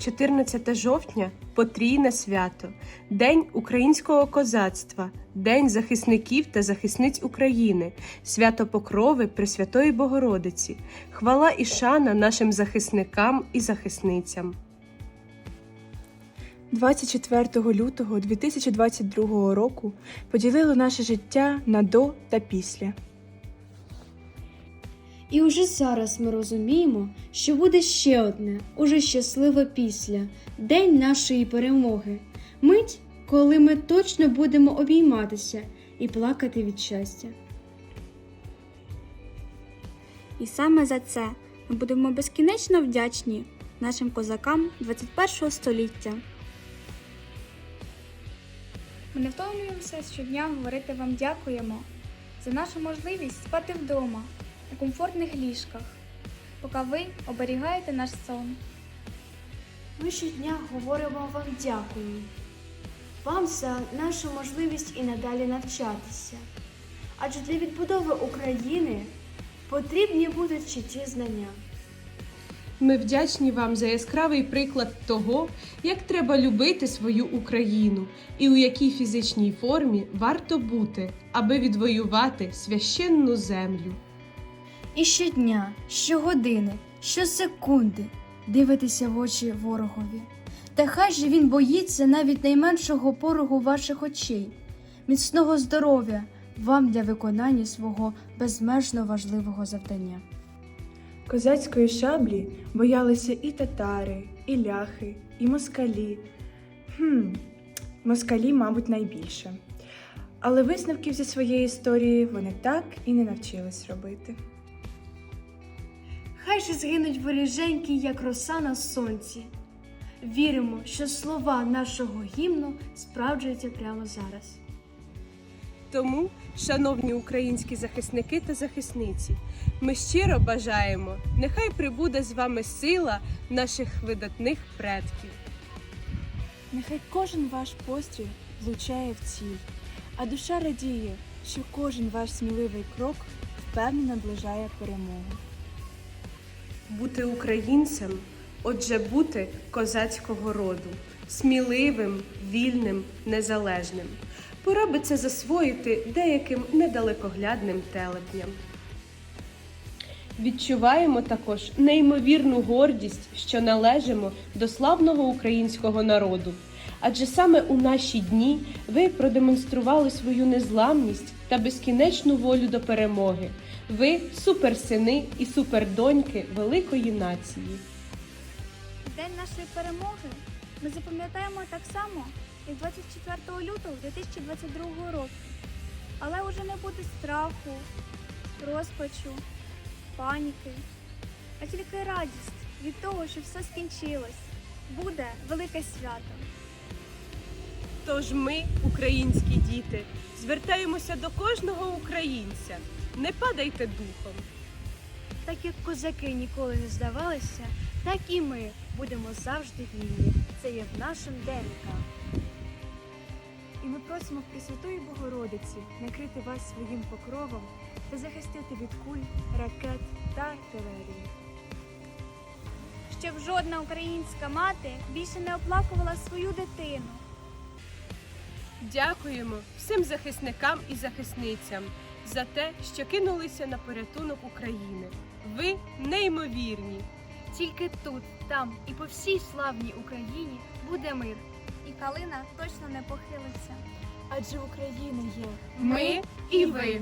14 жовтня потрійне свято, День українського козацтва, День захисників та захисниць України, свято Покрови Пресвятої Богородиці, хвала і шана нашим захисникам і захисницям. 24 лютого 2022 року поділили наше життя на до та після. І уже зараз ми розуміємо, що буде ще одне, уже щасливе після День нашої перемоги. Мить, коли ми точно будемо обійматися і плакати від щастя. І саме за це ми будемо безкінечно вдячні нашим козакам 21 століття. Ми не втомлюємося щодня говорити вам дякуємо за нашу можливість спати вдома у комфортних ліжках, поки ви оберігаєте наш сон. Ми щодня говоримо вам дякую. Вам за нашу можливість і надалі навчатися. Адже для відбудови України потрібні будуть ще ті знання. Ми вдячні вам за яскравий приклад того, як треба любити свою Україну і у якій фізичній формі варто бути, аби відвоювати священну землю. І щодня, щогодини, щосекунди дивитеся в очі ворогові. Та хай же він боїться навіть найменшого порогу ваших очей, міцного здоров'я вам для виконання свого безмежно важливого завдання. Козацької шаблі боялися і татари, і ляхи, і москалі. Хм, москалі, мабуть, найбільше. Але висновків зі своєї історії вони так і не навчились робити. Хай же згинуть воріженьки, як роса на сонці. Віримо, що слова нашого гімну справджуються прямо зараз. Тому, шановні українські захисники та захисниці, ми щиро бажаємо, нехай прибуде з вами сила наших видатних предків. Нехай кожен ваш постріл влучає в ціль, а душа радіє, що кожен ваш сміливий крок впевнено наближає перемогу. Бути українцем, отже, бути козацького роду, сміливим, вільним, незалежним. Пора би це засвоїти деяким недалекоглядним телепням. Відчуваємо також неймовірну гордість, що належимо до славного українського народу. Адже саме у наші дні ви продемонстрували свою незламність та безкінечну волю до перемоги. Ви суперсини і супердоньки великої нації. День нашої перемоги ми запам'ятаємо так само, як 24 лютого 2022 року. Але вже не буде страху, розпачу, паніки, а тільки радість від того, що все скінчилось. Буде велике свято. Тож ми, українські діти, звертаємося до кожного українця. Не падайте духом. Так як козаки ніколи не здавалися, так і ми будемо завжди вільні. Це є в нашому ДНК. І ми просимо Пресвятої Богородиці накрити вас своїм покровом та захистити від куль, ракет та артилерії. Щоб жодна українська мати більше не оплакувала свою дитину. Дякуємо всім захисникам і захисницям за те, що кинулися на порятунок України. Ви неймовірні. Тільки тут, там і по всій славній Україні буде мир. І калина точно не похилиться. Адже Україна є Ми і ви.